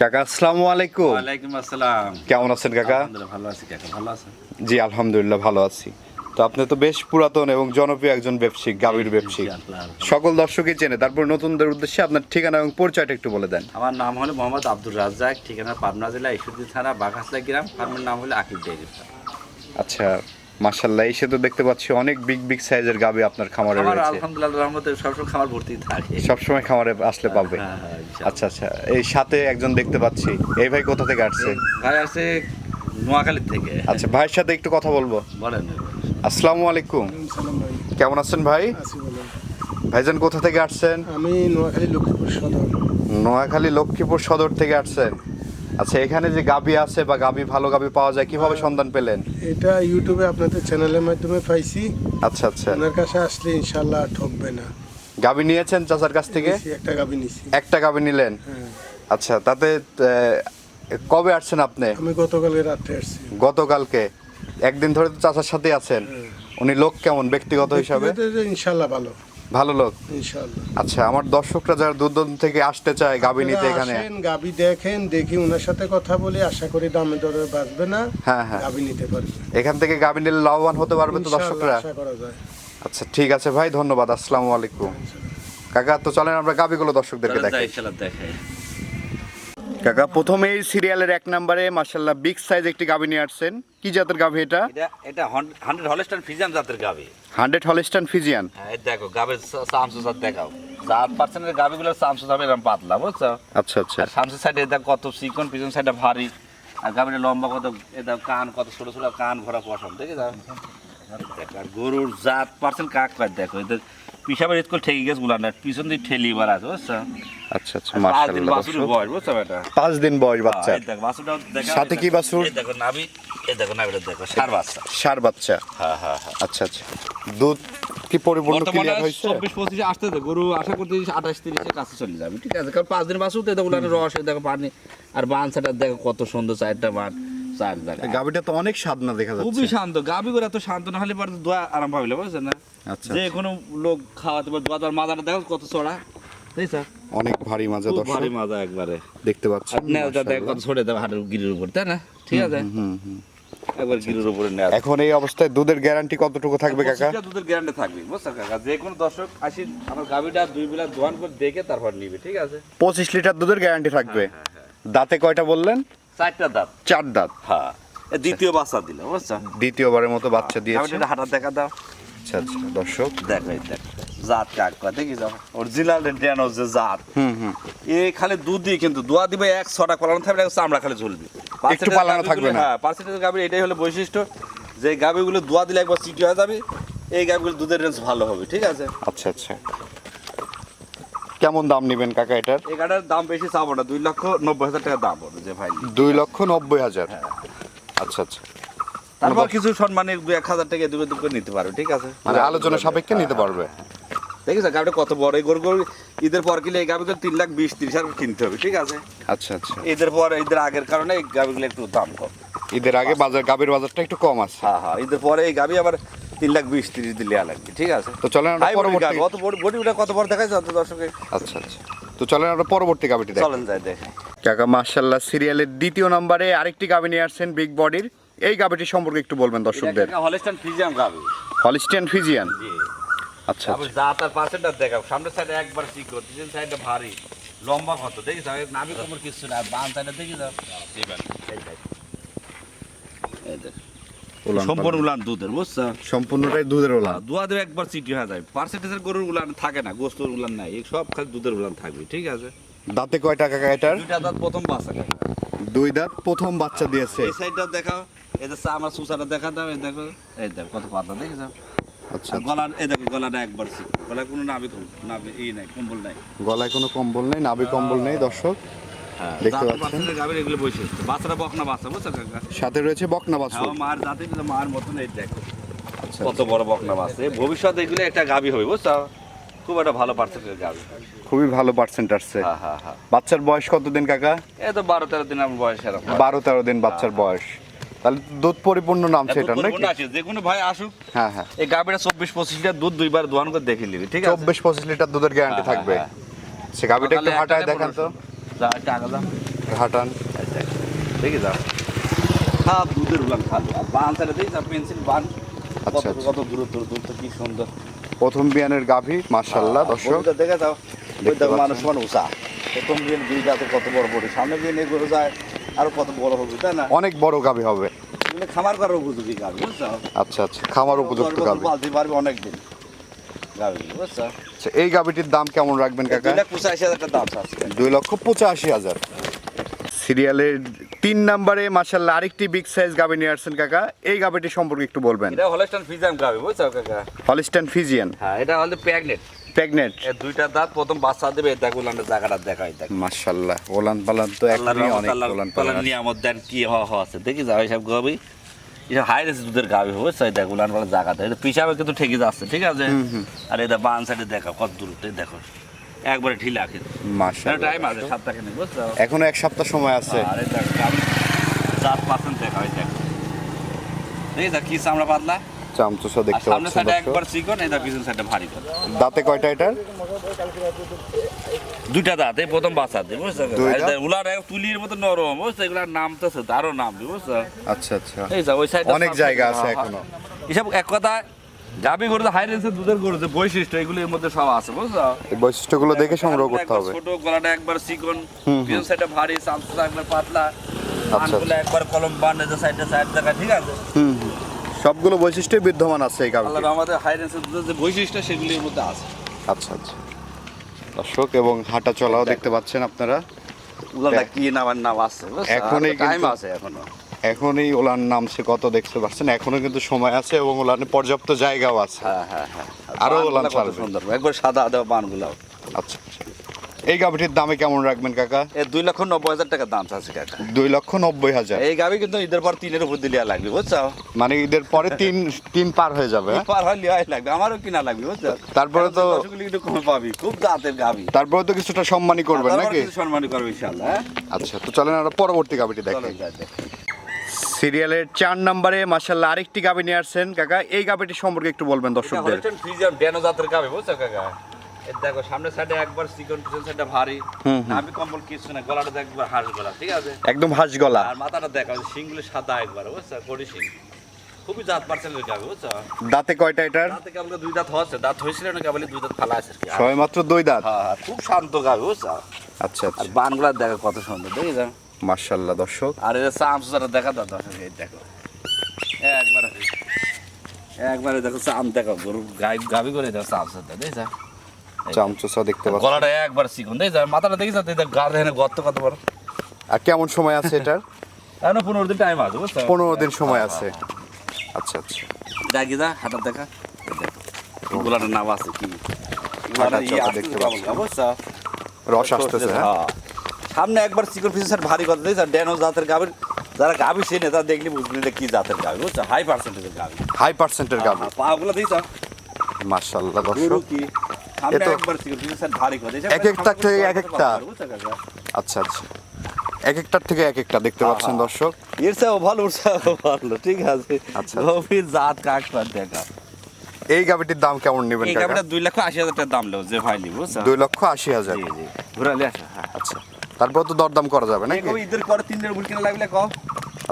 কাকা আসসালামু আলাইকুম। ওয়ালাইকুম আসসালাম। কেমন আছেন কাকা? আলহামদুলিল্লাহ ভালো আছি কাকা ভালো আছেন? জি আলহামদুলিল্লাহ ভালো আছি। তো আপনি তো বেশ পুরাতন এবং জনপ্রিয় একজন ব্যবসায়িক গাভীর ব্যবসায়িক সকল দর্শকই চেনে তারপর নতুনদের উদ্দেশ্যে আপনার ঠিকানা এবং পরিচয়টা একটু বলে দেন। আমার নাম হলো মোহাম্মদ আব্দুর রাজ্জাক ঠিকানা পাবনা জেলা ঈশ্বরদী থানা বাঘাসলা গ্রাম। ফার্মের নাম হলো আকিব ডেয়ারি আচ্ছা মাশাল্লাহ এসে তো দেখতে পাচ্ছি অনেক বিগ বিগ সাইজের গাভী আপনার খামারে আমার রয়েছে। আলহামদুলিল্লাহ রহমতে সবসময় খাবার ভর্তি থাকে। সবসময় খামারে আসলে পাবে। হ্যাঁ, হ্যাঁ, ইনশাআল্লাহ। আচ্ছা আচ্ছা এই সাথে একজন দেখতে পাচ্ছি। এই ভাই কোথা থেকে আসছে? ভাই আছে নোয়াখালীর থেকে। আচ্ছা ভাইয়ের সাথে একটু কথা বলব। বলেন। আসসালামু আলাইকুম। কেমন আছেন ভাই? আছি বলেন ভাইজান কোথা থেকে আসছেন? আমি নোয়াখালী লক্ষ্মীপুর সদর। নোয়াখালী লক্ষ্মীপুর সদর থেকে আসছেন। আচ্ছা এখানে যে গাবি আছে বা গাবি ভালো গাবি পাওয়া যায় কীভাবে সন্ধান পেলেন? এটা ইউটিউবে আপনাদের চ্যানেলের মাধ্যমে পাইছি। আচ্ছা আচ্ছা। আপনার কাছে আসলে ইনশাল্লাহ ঠকবে না। গাবি নিয়েছেন চাচার কাছ থেকে? একটা গাবি নিছি। একটা গাবি নিলেন? হ্যাঁ। আচ্ছা তাতে কবে আসছেন আপনি? আমি গতকালকে রাত্রে আসছি। গতকালকে? একদিন ধরে তো চাচার সাথে আছেন। উনি লোক কেমন ব্যক্তিগত হিসাবে? ইনশাল্লাহ ভালো। ভালো লোক? আচ্ছা আমার দর্শকরা যারা দূর দূর থেকে আসতে চায় গাবি নিতে এখানে। আসেন, গাবি দেখেন দেখি ওনার সাথে কথা বলি আশা করি দামে দরে বাঁচবে না হ্যাঁ হ্যাঁ। গাবি নিতে পারবে। এখান থেকে গাবি নিলে লাভবান হতে পারবে তো দর্শকরা? আশা করা যায়। আচ্ছা ঠিক আছে ভাই ধন্যবাদ আসসালামু আলাইকুম। কাকা তো চলেন আমরা গাবিগুলো দর্শকদেরকে দেখাই। ইনশাআল্লাহ দেখাই। কাকা প্রথমে এই সিরিয়ালের এক নম্বরে মার্শাল্লাহ বিগ সাইজ একটি গাবি নিয়ে আসছেন। কি জাতের গাবি এটা? এটা হান্ড্রেড হলস্টান ফিজান জাতের গাবি হান্ড্রেড হলিস্টান ফিজিয়ান দেখো গাবের সামসু জাত দেখাও। জাত পার্সেন্টের গাবিগুলোর সামসু যাবে এরকম পাতলা বুঝছ? আচ্ছা আচ্ছা। আর সামনের সাইডে এটা কত চিকন পিছন সাইডে ভারী। আর গাভীর লম্বা কত এটা কান কত ছোট ছোট কান ভরা পশম দেখে যাও গরুর জাত পার্সেন্ট কাক দেখো এদের পিসাবের স্কুল ঠেকে গেছে গুলান পিছন দিয়ে ঠেলি মারা আছে বুঝছ? আচ্ছা আচ্ছা দিন মার্শাল্লাহ বাছুরের বয়স বুঝছ পাঁচ দিন বয়স বাচ্চা। এই দেখো, বাছুরটাও দেখো, সাথে কি বাছুর? এই দেখো নাভি এই দেখো নাভিটা দেখো সার বাচ্চা। সার বাচ্চা। হ্যাঁ হ্যাঁ হ্যাঁ। আচ্ছা আচ্ছা। দুধ কি পরিপূর্ণ ক্লিয়ার হয়েছে? চব্বিশ পঁচিশে আসতে তো গরু আশা করতে আঠাশ তিরিশে কাছে চলে যাবে ঠিক আছে? কারণ পাঁচ দিন বাসু তো দেখো রস দেখো পানি আর বান দেখো কত সুন্দর চারটা বান চার জায়গা গাবিটা তো অনেক স্বাদ না দেখা খুবই শান্ত গাবি করে এত শান্ত না হলে পরে দোয়া আরাম পাবিলে বুঝছেন না? আচ্ছা যে কোনো লোক খাওয়াতে পারে তার মাজাটা দেখো কত চড়া। তাই স্যার অনেক ভারী মাজা দর্শক। ভারী মাজা একবারে। দেখতে পাচ্ছেন নেওয়াটা দেখো কত ছড়ে দেবে হাটের গিরির উপর তাই না? ঠিক আছে? হুম হুম একবার গিরির উপরে নেওয়া এখন এই অবস্থায় দুধের গ্যারান্টি কতটুকু থাকবে কাকা? দুধের গ্যারান্টি থাকবে বুঝছ কাকা? যে কোনো দর্শক আসি আমার গাবিটা দুই বেলা দোয়ান করে দেখে তারপর নিবে ঠিক আছে? পঁচিশ লিটার দুধের গ্যারান্টি থাকবে। দাঁতে কয়টা বললেন? চারটা দাঁত। চার দাঁত। হ্যাঁ। দ্বিতীয় বাচ্চা দিল বুঝছ? দ্বিতীয়বারের মতো বাচ্চা দিয়েছে। হাঁটা দেখা দাও। আচ্ছা আচ্ছা দর্শক। দেখো দেখ জাত কাক অরিজিনাল ড্যানো যে জাত। হুম হুম। এই খালি কিন্তু দোয়া দিবে এক ছটা কলানো থাকবে চামড়া খালি ঝুলবে একটু পালানো থাকবে না। হ্যাঁ পার্সেন্টেজ গাভীর এটাই হলো বৈশিষ্ট্য। যে গাভীগুলো দোয়া দিলে একবার চিটি হয়ে যাবে এই গাভীগুলো দুধের রেঞ্জ ভালো হবে ঠিক আছে? আচ্ছা আচ্ছা। কেমন দাম নেবেন কাকা এটার? এই গাড়ির দাম বেশি চাবো না দুই লক্ষ নব্বই হাজার টাকা দাম পড়বে যে ভাই। দুই লক্ষ নব্বই হাজার। আচ্ছা আচ্ছা। তারপর কিছু সম্মানে দু এক হাজার টাকা দুটো দুটো নিতে পারবে ঠিক আছে? মানে আলোচনা সাপেক্ষে নিতে পারবে। দেখেছ গাড়িটা কত বড় এই গরু গরু ঈদের পর কিনলে এই গাভিগুলো তিন লাখ বিশ তিরিশ হাজার কিনতে হবে ঠিক আছে? আচ্ছা আচ্ছা। ঈদের পর ঈদের আগের কারণে এই গাভিগুলো একটু দাম কম। ঈদের আগে বাজার গাবির বাজারটা একটু কম আছে। হ্যাঁ হ্যাঁ ঈদের পরে এই গাভি আবার তিন লাখ বিশ তিরিশ দিলে লাগবে ঠিক আছে? তো চলেন আমরা হাই বডি বডিটা কত বড় দেখায় যত দর্শকে? আচ্ছা আচ্ছা। তো চলেন আমরা পরবর্তী গাবিটি চলেন যায় দেখে কাকা মার্শাল্লাহ সিরিয়ালের দ্বিতীয় নম্বরে আরেকটি গাবি নিয়ে আসছেন বিগ বডির এই গাবিটি সম্পর্কে একটু বলবেন দর্শকদের। হলিস্টান গাভি। ফিজিয়ান আচ্ছা পাশেটা দেখাও। সামনের সাইডে একবার চিকন পিছন সাইডে ভারী লম্বা কত? নাভি কোমর কিছু না বাম সাইডে দেখি যাও। এই দেখ। এই দেখ। উলান সম্পূর্ণ উলান দুধের বুঝছ? সম্পূর্ণটাই দুধের ওলা দোয়া দেবে একবার চিটি হয়ে যায়। পার্সেন্টেজের গরুর উলান থাকে না গোস্তর উলান নাই। সব খালি দুধের উলান থাকবে ঠিক আছে? দাঁতে কয়টা কাকা এটার দুইটা দাঁত প্রথম কাকা। দুই দাঁত প্রথম বাচ্চা দিয়েছে। এই সাইডটা দেখাও। এই যে আমার সুসাটা দেখা দাও এই দেখো এই দেখো কত পাতলা দেখে যাও আচ্ছা আর গলা এই দেখো গলাটা একবার গলায় কোনো নাভি নাই কম্বল নাই। গলায় কোনো কম্বল নেই নাভি কম্বল নেই দর্শক। দেখতে পাচ্ছেন? এগুলো বৈশিষ্ট্য। বাচ্চারা বকনা বাচ্চা বুঝছ সাথে রয়েছে বকনা বাছুর। হ্যাঁ মার জাতি মার মতন এই দেখো। আচ্ছা কত বড় বকনা বাচ্চা। ভবিষ্যতে এগুলো একটা গাভী হবে বুঝছ? খুব একটা ভালো পার্সেন্টের গাভী। খুবই ভালো পার্সেন্ট আসছে। হ্যাঁ হ্যাঁ হ্যাঁ। বাচ্চার বয়স কতদিন কাকা? এই তো বারো তেরো দিন আমার বয়স এরকম। বারো তেরো দিন বাচ্চার বয়স। তাহলে দুধ পরিপূর্ণ নাম সেটা নাকি? যে কোনো ভাই আসুক হ্যাঁ হ্যাঁ। এই গাভীটা চব্বিশ পঁচিশ লিটার দুধ দুইবার দোয়ান করে দেখে নিবি ঠিক আছে? চব্বিশ পঁচিশ লিটার দুধের গ্যারান্টি হ্যাঁ, থাকবে। হ্যাঁ, সে গাবিটা একটু হাঁটায় দেখান তো। দেখো, যাও। সব দুধের উলান আর বান দেখি যা পেন্সিল বান। কত আচ্ছা, আচ্ছা। কত দূর দূর দূর তো কি সুন্দর। প্রথম বিয়ানের গাভী মার্শাল্লাহ দর্শক। দেখে যাও। ওই দেখো। মানুষ মানে প্রথম বিয়ে দুই দাঁতে কত বড় বড়। সামনে বিয়ে নিয়ে গরু যায়। আরও কত বড় হবে তাই না? অনেক বড় গাভী হবে। খামার করার উপযোগী গাভি বুঝছ? আচ্ছা আচ্ছা খামার উপযুক্ত গাভী পালতে পারবে অনেক দিন আচ্ছা এই গাভীটির দাম কেমন রাখবেন কাকা? দুই লক্ষ পঁচাশি হাজার। সিরিয়ালের তিন নম্বরে মার্শাল্লাহ আরেকটি বিগ সাইজ গাভী নিয়ে আসছেন কাকা। এই গাভীটি সম্পর্কে একটু বলবেন। এটা হলস্টান ফিজিয়ান গাভি বুঝছ কাকা? Holstein Friesian. হ্যাঁ এটা হলে প্রেগনেন্ট প্রেগনেন্ট দুইটা দাঁত প্রথম বাচ্চা দেবে এই দেখো উলানের জায়গাটা দেখাই দেখ। মার্শাল্লাহ ওলান পালান তো এখনই অনেক ওলান পালান নিয়ামত দেন কি হওয়া হওয়া আছে। দেখি যাও এইসব গাবি। এসব হাই রেস দুধের গাবি হবে সেই দেখ উলান পালান জায়গাতে এটা পিসাবে কিন্তু ঠিকই যাচ্ছে ঠিক আছে? আর এটা বান সাইডে দেখো কত দূরত্বে দেখো। একবারে ঢিলা কিন্তু। মার্শাল্লাহ টাইম আছে সাতটা কেন বুঝছ? এখনও এক সপ্তাহ সময় আছে। আরে দেখ গাবি চার পার্সেন্ট দেখা হয় দেখ। দেখি যা কি চামড়া পাতলা? চামচুসা দেখতে পাচ্ছেন সাইডে একবার চিকন এটা পিছন সাইডে ভারী দাঁতে কয়টা এটার? দুইটা দাঁত এই প্রথম বাচ্চা দিয়ে বুঝছ? উলার তুলির মতো নরম বুঝছ? এগুলার নামতেছে আরও নামবে বুঝছ? আচ্ছা আচ্ছা। এই যা ওই সাইডে অনেক জায়গা আছে এখনও। এসব এক কথা গাবি গরু হাই রেঞ্জের দুধের গরু যে বৈশিষ্ট্য এগুলোর মধ্যে সব আছে বুঝছ? এই বৈশিষ্ট্যগুলো দেখে সংগ্রহ করতে হবে। ছোট গলাটা একবার চিকন। পিছন সাইডে ভারী চামচা একবার পাতলা। আচ্ছা। একবার কলম বান্ডে যে সাইডে সাইড দেখা ঠিক আছে? হুম। সবগুলো বৈশিষ্ট্যই বিদ্যমান আছে এই গাভীতে আমাদের হাই রেঞ্জের দুধের যে বৈশিষ্ট্য সেগুলির মধ্যে আছে। আচ্ছা আচ্ছা। দর্শক এবং হাঁটা চলাও দেখতে পাচ্ছেন আপনারা। ওগুলোটা কি নামের নাম আছে এখনই টাইম আছে এখনও। এখনই ওলান নামছে কত দেখতে পাচ্ছেন এখনও কিন্তু সময় আছে এবং ওলানে পর্যাপ্ত জায়গাও আছে। হ্যাঁ হ্যাঁ হ্যাঁ। আরও ওলান ছাড়বে। সুন্দর। একবার সাদা আদা বানগুলো আচ্ছা আচ্ছা। এই গাভীটির দামে কেমন রাখবেন কাকা? এ দুই লক্ষ নব্বই হাজার টাকা দাম আছে কাকা। দুই লক্ষ নব্বই হাজার। এই গাবি কিন্তু ঈদের পর তিনের উপর দিলিয়া লাগবে বুঝছ? মানে ঈদের পরে তিন তিন পার হয়ে যাবে হ্যাঁ? পার হয় লিয়াই লাগবে আমারও কিনা লাগবে বুঝছ? তারপরে তো একটু কমে পাবি খুব দাঁতের গাবি তারপরে তো কিছুটা সম্মানই করবেন নাকি? সম্মান করবে ইনশাল্লাহ হ্যাঁ? আচ্ছা তো চলেন আমরা পরবর্তী গাভীটি দেখি। সিরিয়ালের চার নম্বরে মাসাল্লাহ আরেকটি গাভী নিয়ে আসছেন। কাকা এই গাভীটি সম্পর্কে একটু বলবেন দর্শকদের। ফ্রিজিয়ান ড্যানো জাতের গাবি বুঝছ কাকা? দেখো সামনের সাইডে একবার চিকন পিছন সাইডে ভারী। আমি কম্বল কিছু না গলাটা দেখ একবার হাঁস গলা ঠিক আছে? একদম হাঁস গলা। আর মাথাটা দেখা শিংগুলো সাদা একবার বুঝছ? কড়ি শিং। খুবই জাত পার্সেন্টের গাবি বুঝছ? দাঁতে কয়টা এটার? দাঁতে কেবল দুই দাঁত হচ্ছে দাঁত হয়েছিল না কেবল দুই দাঁত ফালা আছে আর। সবাই মাত্র দুই দাঁত? হ্যাঁ হ্যাঁ, খুব শান্ত গাবি বুঝছ? আচ্ছা আর আচ্ছা বানগুলা দেখো কত সুন্দর দেখি যা মার্শাল্লাহ দর্শক। আর এই চামচুটা দেখা দাও দর্শক এই দেখো। একবারে একবারে দেখো চাম দেখো গরু গাই গাবি করে দেখো চামচুটা দেখি যা চামচুসা দেখতে পাচ্ছেন। গলাটা একবার চিকন দেখি মাথাটা দেখি যা দেখ গার এখানে গর্ত কত বড় আর কেমন সময় আছে এটার? এখনও পনেরো দিন টাইম আছে বুঝছ? পনেরো দিন সময় আছে। আচ্ছা আচ্ছা। দেখি যা হাঁটা দেখা। গোলাটার নাম আছে কি? দেখতে পাচ্ছি। রস আসতেছে হ্যাঁ? হ্যাঁ। সামনে একবার চিকন সাথে ভারী কথা দেখি ড্যানো জাতের গাবির যারা গাবি সে নেতা দেখলি বুঝলি কি জাতের গাবি বুঝছ? হাই পার্সেন্টেজের গাবি হাই পার্সেন্টের গাভী। পাগুলো দিয়েছ। মার্শাল্লাহ গরু দর্শক। এক থেকে এক একটা। আচ্ছা আচ্ছা। এক একটার থেকে এক একটা দেখতে পাচ্ছেন। দর্শক। এর চেয়েও ভালো ওর চেয়েও ভালো ঠিক আছে। আচ্ছা। গভীর জাত কাক দেখা। এই গাভীটির দাম কেমন নেবেন এই গাবিটা দুই লক্ষ আশি হাজার টাকা দাম যে ভাইলি বুঝছ? দুই লক্ষ আশি হাজার। ঘুরালে আসা হ্যাঁ। আচ্ছা। তারপর তো দরদাম করা যাবে নাকি? ঈদের পরে তিন দিনের কিনা লাগলে কও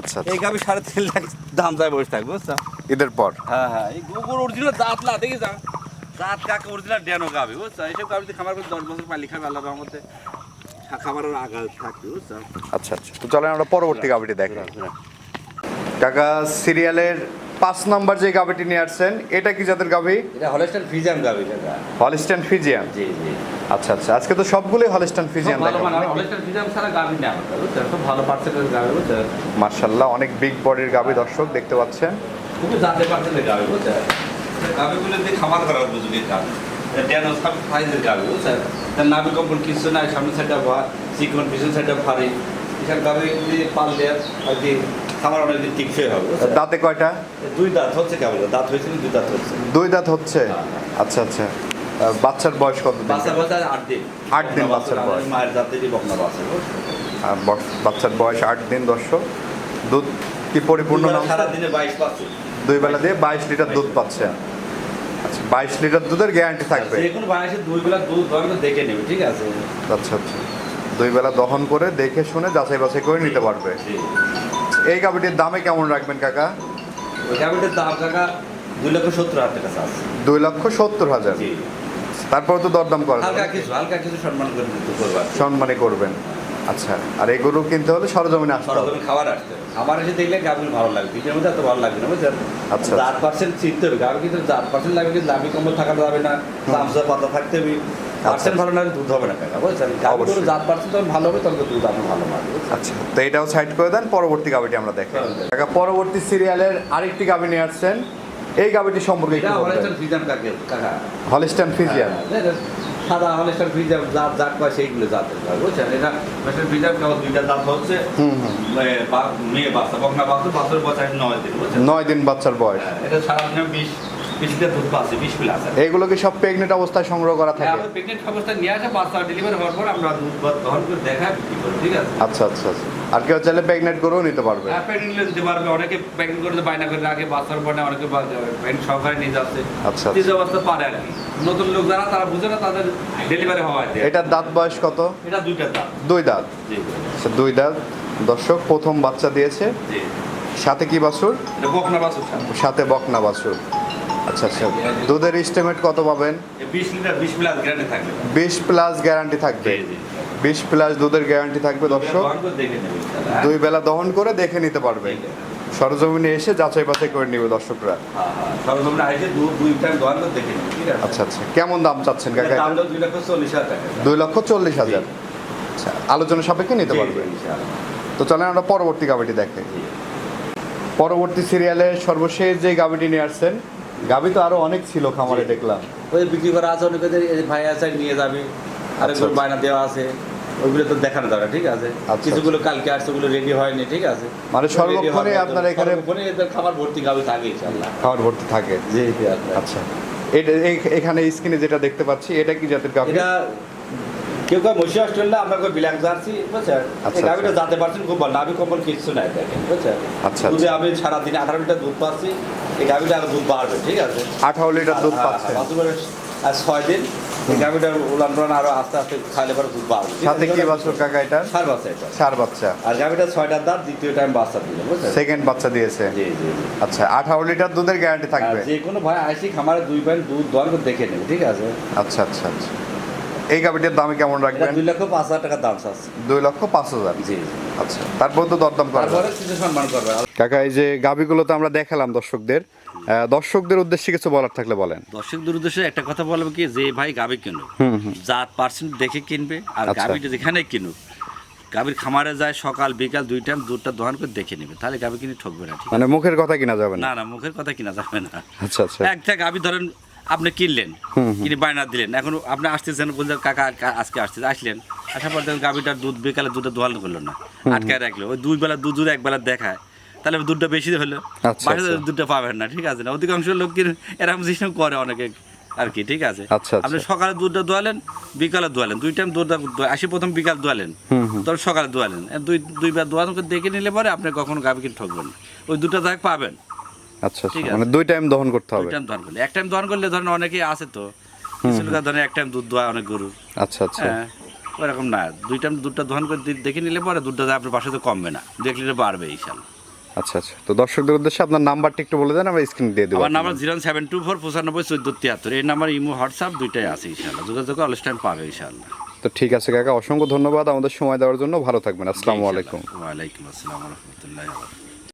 আচ্ছা এই গাবি সাড়ে তিন লাখ দাম যায় বসে থাকবে ঈদের পর? হ্যাঁ হ্যাঁ। এই গোবর অরিজিনাল লা দেখি যা জাত কাকে অরিজিনাল ড্যানো গাবি বুঝছ? এইসব গাবিতে খামার করে দশ বছর পালি খাবে আল্লাহ রহমতে। খা- খামারের আগা থাকবে বুঝছ? আচ্ছা আচ্ছা। তো চলেন আমরা পরবর্তী গাভীটি দেখি। কাকা সিরিয়ালের পাঁচ নম্বর যে গাভীটি নিয়ে আসছেন এটা কি জাতের গাভী এটা হলস্টাইন ফিজাম গাবি দাদা হলিস্টান ফিজিয়ান? জি জি। আচ্ছা আচ্ছা। আজকে তো সবগুলোই হলিস্টান ফিজিয়ান ভালো মানে হলস্টাইন ফিজাম ছাড়া গাবি না বুঝছ? খুব ভালো পার্সেন্টেজ গাবি বুঝছ? মার্শাল্লাহ অনেক বিগ বডির গাভী দর্শক দেখতে পাচ্ছেন। খুবই জানতে পার্সেন্টেজ গাবি বুঝছ? দিয়ে খামার করার উপযোগী গাবি ড্যানো সব সাইজের গাবি বুঝছ তার নাভি কম্পন কিছু নাই সামনে সাইডটা ভার চিকন পিছন সাইডটা ভারী। এসব গাবিগুলি পাল দেওয়ার আর কি খামার টিকসই হবে দাঁতে কয়টা? দুই দাঁত হচ্ছে কেবল দাঁত হয়েছিল দুই দাঁত হচ্ছে? দুই দাঁত হচ্ছে? আচ্ছা আচ্ছা। বাচ্চার বয়স কত দিন? বাচ্চা বাচ্চা আট দিন। আট দিন বাচ্চার বয়স। মায়ের দাঁতেরই বকনা বাচ্চা বাচ্চার বয়স। আট দিন দর্শক। দুধ কি পরিপূর্ণ না সারাদিনে বাইশ পাচ্ছে। দুই বেলা দিয়ে বাইশ লিটার দুধ পাচ্ছে। বাইশ লিটার দুধের গ্যারান্টি থাকবে। যে কোনো বাংলাদেশের দুই বেলা দুধ দেখে নেবে ঠিক আছে? আচ্ছা আচ্ছা। দুই বেলা দহন করে দেখে শুনে যাচাই বাছাই করে নিতে পারবে। এই গাভিটির দামে কেমন রাখবেন কাকা? ওই দাম কাকা দুই লক্ষ সত্তর হাজার টাকা আছে দুই লক্ষ সত্তর হাজার। তারপর তো দরদাম করা হালকা কিছু হালকা করে। সম্মানে করবেন। আচ্ছা আর এই গরু কিনতে হলে সরজমিনে আসতে হবে। সরজমিন খাবার আসতে। খাবার এসে দেখলে গাভীর ভালো লাগবে। পিঠের মধ্যে এত ভালো লাগবে না বুঝছেন? আচ্ছা। চার পার্সেন্ট চিনতে হবে। গাভী কিন্তু চার পার্সেন্ট লাগবে কিন্তু দামি কম্বল থাকা যাবে না। চামচা পাতা থাকতে হবে। পার্সেন্ট ভালো না দুধ হবে না কাকা বুঝছেন? গাভী অবশ্যই। গরু জাত পার্সেন্ট যখন ভালো হবে তখন দুধ আপনি ভালো পাবে আচ্ছা তো এটাও সাইড করে দেন। পরবর্তী গাভিটি আমরা দেখি হ্যাঁ। কাকা পরবর্তী সিরিয়ালের আরেকটি গাভি নিয়ে আসছেন। এই গাভিটি সম্পর্কে একটু বলবেন। হলেস্টার ফ্রিজান কাকে হলিস্টান ফিজিয়ান হ্যাঁ, এটা সাদা হলেস্টার ফ্রিজার জাত জাত পায় সেইগুলো হয়, বুঝছেন? এটা হলেস্টার ফ্রিজার কেবল দুইটা জাত হচ্ছে। মেয়ে বাচ্চা বকনা বাচ্চা বাচ্চার বছর নয় দিন বুঝছেন? নয় দিন বাচ্চার বয়স। হ্যাঁ, এটা সারাদিনে বিশ এগুলো কি সব প্রেগনেন্ট অবস্থায় সংগ্রহ করা থাকে? আমরা প্রেগনেন্ট অবস্থায় নিয়ে আসে বাচ্চা ডেলিভারি হওয়ার পর আমরা দুধ দহন করে দেখা ঠিক আছে? আচ্ছা আচ্ছা আচ্ছা। আর কেউ চাইলে প্রেগনেন্ট করেও নিতে পারবে। হ্যাঁ প্রেগনেন্ট দিতে পারবে। অনেকে প্রেগনেন্ট করে বায়না করে রাখে বাচ্চার পরে অনেকে প্রেগনেন্ট সহকারে নিয়ে যাচ্ছে। আচ্ছা, তিন অবস্থা পারে আর কি। নতুন লোক যারা তারা বুঝে না তাদের ডেলিভারি হওয়ায় এটার দাঁত বয়স কত? এটা দুইটা দাম দুই দাঁত। জি আচ্ছা দুই দাঁত। দর্শক প্রথম বাচ্চা দিয়েছে। জি। সাথে কি বাছুর? বকনা বাছুর সাথে বকনা বাছুর। আচ্ছা আচ্ছা। দুধের এস্টিমেট কত পাবেন? বিশ লিটার বিশ প্লাস গ্যারান্টি থাকবে। বিশ প্লাস গ্যারান্টি থাকবে। জি, জি। বিশ প্লাস দুধের গ্যারান্টি থাকবে দর্শক। হ্যাঁ? দুই বেলা দহন করে দেখে নিতে পারবে। সরজমিনে এসে যাচাই বাছাই করে নিবে দর্শকরা। হ্যাঁ, হ্যাঁ। দেখে নেবে আছে? আচ্ছা আচ্ছা। কেমন দাম চাচ্ছেন কাকা দুই লক্ষ চল্লিশ হাজার আচ্ছা আলোচনা সাপেক্ষে নিতে পারবে। তো চলেন আমরা পরবর্তী গাবিটি দেখে। পরবর্তী সিরিয়ালে সর্বশেষ যে গাবিটি নিয়ে আসছেন গাবি তো আরও অনেক ছিল খামারে। দেখলাম। ওই বিক্রি করা আছে অনেকে ভাই আছে নিয়ে যাবে। আচ্ছা, আচ্ছা। বায়না দেওয়া আছে। ওইগুলো তো দেখানো যাবে ঠিক আছে? আচ্ছা, কিছুগুলো কালকে আসছে ওগুলো রেডি হয়নি ঠিক আছে? মানে সর্বক্ষণে আপনার এখানে খাবার ভর্তি গাবে থাকে ইনশাআল্লাহ। খাবার ভর্তি থাকে। জি আচ্ছা। এটা এখানে স্ক্রিনে যেটা দেখতে পাচ্ছি এটা কি জাতের গাবি এটা কেউ কেউ মসি অস্ট্রেলিয়া আমরা কেউ বিলাক জার্সি বুঝছেন আচ্ছা, গাভিটা আচ্ছা। যাতে পারছেন খুব ভালো নাভি কম্বল কিছু নাই দেখেন বুঝছেন আচ্ছা, দুধে আমি সারাদিন আঠারো লিটার দুধ পাচ্ছি এই গাভিটা আরও দুধ বাড়বে ঠিক আছে? আঠারো লিটার দুধ বাছুরের আর ছয় দিন গাভিটার উলান টুলান আরও আস্তে আস্তে খাইলে পরে দুধ বাড়বে সাথে কি বাছুর কাকা এটা? সার বাচ্চা এটা। চার বাচ্চা। আর গাভিটা ছয়টার দাঁত দ্বিতীয় টাইম বাচ্চা দিল বুঝছেন? সেকেন্ড বাচ্চা দিয়েছে। জি জি। আচ্ছা আঠারো লিটার দুধের গ্যারান্টি থাকবে? যে কোনো ভাই আইসি খামারে দুই পয়েন্ট দুধ করে দেখে নেবে ঠিক আছে? আচ্ছা আচ্ছা আচ্ছা। এই গাবিটির দামে কেমন রাখবেন? দুই লক্ষ পাঁচ হাজার টাকার দাম চাচ্ছে। দুই লক্ষ পাঁচ হাজার। জি। আচ্ছা তারপর তো দরদাম করা তারপরে সম্মান করবে। কাকা এই যে গাবিগুলো তো আমরা দেখালাম দর্শকদের। দর্শকদের উদ্দেশ্যে কিছু বলার থাকলে বলেন। দর্শকদের উদ্দেশ্যে একটা কথা বলব কি যে ভাই গাবি কিনুক। জাত পার্সেন্ট দেখে কিনবে আর আচ্ছা। গাবিটা যেখানে কিনুক গাবির খামারে যায় সকাল বিকাল দুই টাইম দুধটা দোকান করে দেখে নেবে। তাহলে গাবি কিনে ঠকবে না ঠিক মানে মুখের কথা কিনা যাবে না? না মুখের কথা কিনা যাবে না। আচ্ছা আচ্ছা। একটা গাবি ধরেন আপনি কিনলেন কিনে বায়না দিলেন এখন আপনি আসতেছেন বললেন কাকা আজকে আসতেছে। আসলেন আসার পর দেখেন গাবিটার দুধ বিকালে দুধটা দোয়াল করল না আটকায় রাখল। ওই দুই বেলা দুধ দুধ এক বেলা দেখায়। তাহলে দুধটা বেশি হলো। আচ্ছা, বাসাতে আচ্ছা। দুধটা পাবেন না ঠিক আছে না? অধিকাংশ লোক এরকম সিস্টেম করে অনেকে আর কি ঠিক আছে? আচ্ছা। আপনি সকালে দুধটা দোয়ালেন বিকালে দোয়ালেন দুই টাইম দুধটা আসি প্রথম বিকাল দোয়ালেন তখন সকালে দোয়ালেন দুই দুইবার দোয়ান দেখে নিলে পরে আপনি কখনো গাভি কিনে ঠকবেন ওই দুটো দাগ পাবেন। আচ্ছা। মানে দুই টাইম দহন করতে দুই হবে। টাইম দোয়ান করলে। এক টাইম দোয়ান করলে ধরেন অনেকেই আছে তো। কিছু লোক ধরেন এক টাইম দুধ দোয়া অনেক গরু। আচ্ছা আচ্ছা। হ্যাঁ ওরকম না। দুই টাইম দুধটা দোয়ান করে দেখে নিলে পরে দুধটা আপনার বাসাতে কমবে না। দেখলে বাড়বে ইনশাল্লাহ। আচ্ছা আচ্ছা। তো দর্শকদের উদ্দেশ্যে আপনার নাম্বারটা একটু বলে দেন আমরা স্ক্রিন দিয়ে দেবো আমার number zero seven two four পঁচানব্বই চোদ্দ তিয়াত্তর। এই নাম্বার ইমো হোয়াটসঅ্যাপ দুইটাই আছে ইনশাল্লাহ যোগাযোগ অলস টাইম পাবে ইনশাল্লাহ তো ঠিক আছে কাকা অসংখ্য ধন্যবাদ। আমাদের সময় দেওয়ার জন্য ভালো থাকবেন। আসসালামু আলাইকুম। ওয়ালাইকুম আসসালাম রহমতুল্লাহ